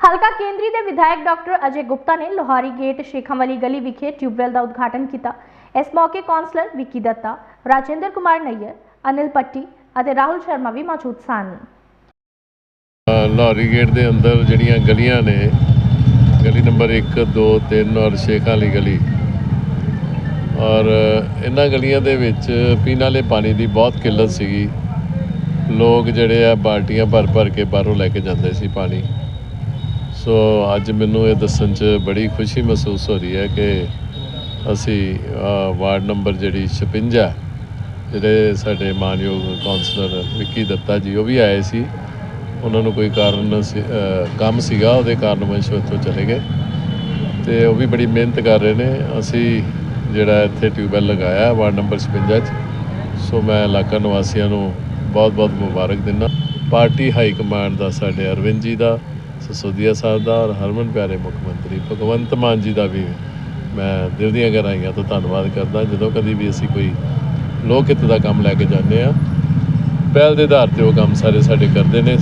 ਹਲਕਾ ਕੇਂਦਰੀ ਦੇ ਵਿਧਾਇਕ ਡਾਕਟਰ ਅਜੇ ਗੁਪਤਾ ਨੇ ਲੋਹਾਰੀ ਗੇਟ ਸ਼ੇਖਾਂ ਗਲੀ ਵਿਖੇ ਟਿਊਬਵੈੱਲ ਦਾ ਉਦਘਾਟਨ ਕੀਤਾ। ਇਸ ਮੌਕੇ ਕੌਂਸਲਰ ਵਿੱਕੀ ਦੱਤਾ ਰਾਜਿੰਦਰ ਕੁਮਾਰ ਨਈਅਰ ਅਨਿਲ ਪੱਟੀ ਅਤੇ ਰਾਹੁਲ ਸ਼ਰਮਾ ਵੀ ਮੌਜੂਦ ਸਨ। ਅ, ਗੇਟ ਦੇ ਅੰਦਰ ਜਿਹੜੀਆਂ ਗਲੀਆਂ ਨੇ ਗਲੀ ਨੰਬਰ 1 2 3 ਔਰ ਸ਼ੇਖਾਂ ਗਲੀ। ਔਰ ਇਹਨਾਂ ਗਲੀਆਂ ਦੇ ਵਿੱਚ ਪੀਣ ਵਾਲੇ ਪਾਣੀ ਦੀ ਬਹੁਤ ਕਿੱਲਤ ਸੀਗੀ। ਲੋਕ ਜਿਹੜੇ ਆ ਬਾਲਟੀਆਂ ਭਰ ਭਰ ਕੇ ਬਾਹਰੋਂ ਲੈ ਕੇ ਜਾਂਦੇ ਸੀ ਪਾਣੀ। ਸੋ ਅੱਜ ਮੈਨੂੰ ਇਹ ਦੱਸਣ 'ਚ ਬੜੀ ਖੁਸ਼ੀ ਮਹਿਸੂਸ ਹੋ ਰਹੀ ਹੈ ਕਿ ਅਸੀਂ ਵਾਰਡ ਨੰਬਰ ਜਿਹੜੀ 56 ਜਿਹੜੇ ਸਾਡੇ ਮਾਨਯੋਗ ਕਾਉਂਸਲਰ ਵਿੱਕੀ ਦੱਤਾ ਜੀ, ਉਹ ਵੀ ਆਏ ਸੀ। ਉਹਨਾਂ ਨੂੰ ਕੋਈ ਕਾਰਨ ਸੀ- ਕੰਮ ਸੀਗਾ, ਉਹਦੇ ਕਾਰਨ ਵੰਸ਼ ਇੱਥੋਂ ਚਲੇ ਗਏ। ਤੇ ਉਹ ਵੀ ਬੜੀ ਮਿਹਨਤ ਕਰ ਰਹੇ ਨੇ। ਅਸੀਂ ਜਿਹੜਾ ਇੱਥੇ ਟਿਊਬਵੈੱਲ ਲਗਾਇਆ ਵਾਰਡ ਨੰਬਰ 56 'ਚ, ਸੋ ਮੈਂ ਇਲਾਕਾ ਨਿਵਾਸੀਆਂ ਨੂੰ ਬਹੁਤ-ਬਹੁਤ ਮੁਬਾਰਕ ਦਿੰਦਾ। ਪਾਰਟੀ ਹਾਈ ਕਮਾਂਡ ਦਾ ਸਾਡੇ ਅਰਵਿੰਦ ਜੀ ਦਾ ਸਸੋਦੀਆ ਸਾਹਿਬ ਦਾ ਔਰ ਹਰਮਨ ਪਿਆਰੇ ਮੁੱਖ ਮੰਤਰੀ, ਭਗਵੰਤ ਮਾਨ ਜੀ ਦਾ ਵੀ ਮੈਂ ਦਿਲ ਦੀਆਂ ਗਹਿਰਾਈਆਂ ਤੋਂ ਧੰਨਵਾਦ ਕਰਦਾ, ਜਦੋਂ ਕਦੀ ਵੀ ਅਸੀਂ ਕੋਈ ਲੋਕ ਹਿੱਤ ਦਾ ਕੰਮ ਲੈ ਕੇ ਜਾਂਦੇ ਆ ਪਹਿਲ ਦੇ ਆਧਾਰ ਤੇ ਉਹ ਕੰਮ ਸਾਰੇ ਸਾਡੇ ਕਰਦੇ ਨੇ।